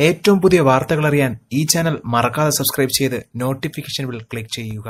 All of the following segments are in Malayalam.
ഏറ്റവും പുതിയ വാർത്തകൾ അറിയാൻ ഈ ചാനൽ മറക്കാതെ സബ്സ്ക്രൈബ് ചെയ്ത് നോട്ടിഫിക്കേഷൻ ബിൽ ക്ലിക്ക് ചെയ്യുക.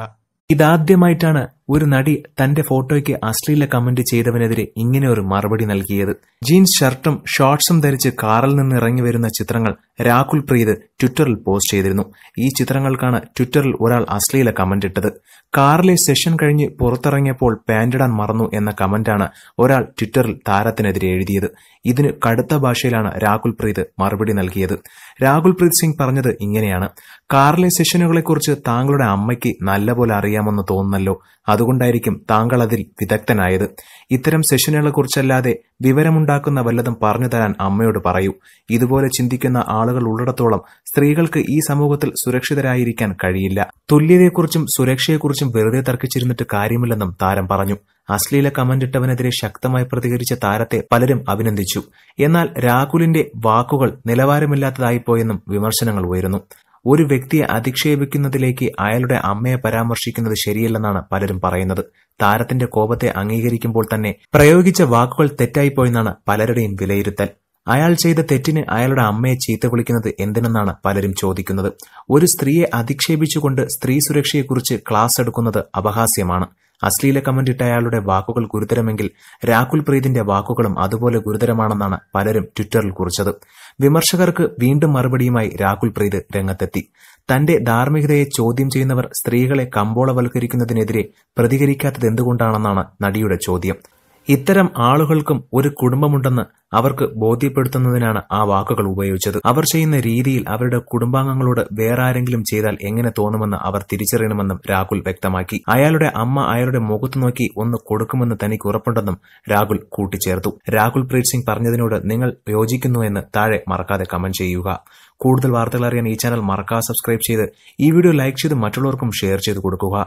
ഇതാദ്യമായിട്ടാണ് ഒരു നടി തന്റെ ഫോട്ടോയ്ക്ക് അശ്ലീല കമന്റ് ചെയ്തവനെതിരെ ഇങ്ങനെ ഒരു മറുപടി നൽകിയത്. ജീൻസ് ഷർട്ടും ഷോർട്സും ധരിച്ച് കാറിൽ നിന്ന് ഇറങ്ങി വരുന്ന ചിത്രങ്ങൾ രാഹുൽ പ്രീത് ട്വിറ്ററിൽ പോസ്റ്റ് ചെയ്തിരുന്നു. ഈ ചിത്രങ്ങൾക്കാണ് ട്വിറ്ററിൽ ഒരാൾ അശ്ലീല കമന്റ് ഇട്ടത്. കാറിലെ സെഷൻ കഴിഞ്ഞ് പുറത്തിറങ്ങിയപ്പോൾ പാന്റിടാൻ മറന്നു എന്ന കമന്റാണ് ഒരാൾ ട്വിറ്ററിൽ താരത്തിനെതിരെ എഴുതിയത്. ഇതിന് കടുത്ത ഭാഷയിലാണ് രാഹുൽ പ്രീത് മറുപടി നൽകിയത്. രാഹുൽ പ്രീത് സിംഗ് പറഞ്ഞത് ഇങ്ങനെയാണ്. കാറിലെ സെഷനുകളെക്കുറിച്ച് താങ്കളുടെ അമ്മയ്ക്ക് നല്ലപോലെ അറിയാമെന്ന് തോന്നുന്നല്ലോ. അതുകൊണ്ടായിരിക്കും താങ്കൾ അതിൽ വിദഗ്ധനായത്. ഇത്തരം സെഷനുകളെക്കുറിച്ചല്ലാതെ വിവരമുണ്ടാക്കുന്ന വല്ലതും പറഞ്ഞു തരാൻ അമ്മയോട് പറയൂ. ഇതുപോലെ ചിന്തിക്കുന്ന ആളുകൾ ഉള്ളിടത്തോളം സ്ത്രീകൾക്ക് ഈ സമൂഹത്തിൽ സുരക്ഷിതരായിരിക്കാൻ കഴിയില്ല. തുല്യതയെക്കുറിച്ചും സുരക്ഷയെക്കുറിച്ചും വെറുതെ തർക്കിച്ചിരുന്നിട്ട് കാര്യമില്ലെന്നും താരം പറഞ്ഞു. അശ്ലീല കമന്റിട്ടവനെതിരെ ശക്തമായി പ്രതികരിച്ച താരത്തെ പലരും അഭിനന്ദിച്ചു. എന്നാൽ രാഹുലിന്റെ വാക്കുകൾ നിലവാരമില്ലാത്തതായിപ്പോയെന്നും വിമർശനങ്ങൾ ഉയരുന്നു. ഒരു വ്യക്തിയെ അധിക്ഷേപിക്കുന്നതിലേക്ക് അയാളുടെ അമ്മയെ പരാമർശിക്കുന്നത് ശരിയല്ലെന്നാണ് പലരും പറയുന്നത്. താരത്തിന്റെ കോപത്തെ അംഗീകരിക്കുമ്പോൾ തന്നെ പ്രയോഗിച്ച വാക്കുകൾ തെറ്റായിപ്പോയെന്നാണ് പലരുടെയും വിലയിരുത്തൽ. അയാൾ ചെയ്ത തെറ്റിന് അയാളുടെ അമ്മയെ ചീത്ത വിളിക്കുന്നത് എന്തിനെന്നാണ് പലരും ചോദിക്കുന്നത്. ഒരു സ്ത്രീയെ അധിക്ഷേപിച്ചുകൊണ്ട് സ്ത്രീ സുരക്ഷയെക്കുറിച്ച് ക്ലാസ് എടുക്കുന്നത് അപഹാസ്യമാണ്. അശ്ലീല കമന്റ് ഇട്ട അയാളുടെ വാക്കുകൾ ഗുരുതരമെങ്കിൽ രാഹുൽ പ്രീതിന്റെ വാക്കുകളും അതുപോലെ ഗുരുതരമാണെന്നാണ് പലരും ട്വിറ്ററിൽ കുറിച്ചത്. വിമർശകർക്ക് വീണ്ടും മറുപടിയുമായി രാഹുൽ പ്രീത് രംഗത്തെത്തി. തന്റെ ധാർമ്മികതയെ ചോദ്യം ചെയ്യുന്നവർ സ്ത്രീകളെ കമ്പോളവൽക്കരിക്കുന്നതിനെതിരെ പ്രതികരിക്കാത്തത് എന്തുകൊണ്ടാണെന്നാണ് നടിയുടെ ചോദ്യം. ഇത്തരം ആളുകൾക്കും ഒരു കുടുംബമുണ്ടെന്ന് അവർക്ക് ബോധ്യപ്പെടുത്തുന്നതിനാണ് ആ വാക്കുകൾ ഉപയോഗിച്ചത്. അവർ ചെയ്യുന്ന രീതിയിൽ അവരുടെ കുടുംബാംഗങ്ങളോട് വേറെ ആരെങ്കിലും ചെയ്താൽ എങ്ങനെ തോന്നുമെന്ന് അവർ തിരിച്ചറിയണമെന്നും രാഹുൽ വ്യക്തമാക്കി. അയാളുടെ അമ്മ അയാളുടെ മുഖത്ത് നോക്കി ഒന്ന് കൊടുക്കുമെന്ന് തനിക്ക് ഉറപ്പുണ്ടെന്നും രാഹുൽ കൂട്ടിച്ചേർത്തു. രാഹുൽ പ്രീത് സിംഗ് പറഞ്ഞതിനോട് നിങ്ങൾ യോജിക്കുന്നു എന്ന് താഴെ മറക്കാതെ കമന്റ് ചെയ്യുക. കൂടുതൽ വാർത്തകൾ അറിയാൻ ഈ ചാനൽ മറക്കാതെ സബ്സ്ക്രൈബ് ചെയ്ത് ഈ വീഡിയോ ലൈക്ക് ചെയ്ത് മറ്റുള്ളവർക്കും ഷെയർ ചെയ്ത് കൊടുക്കുക.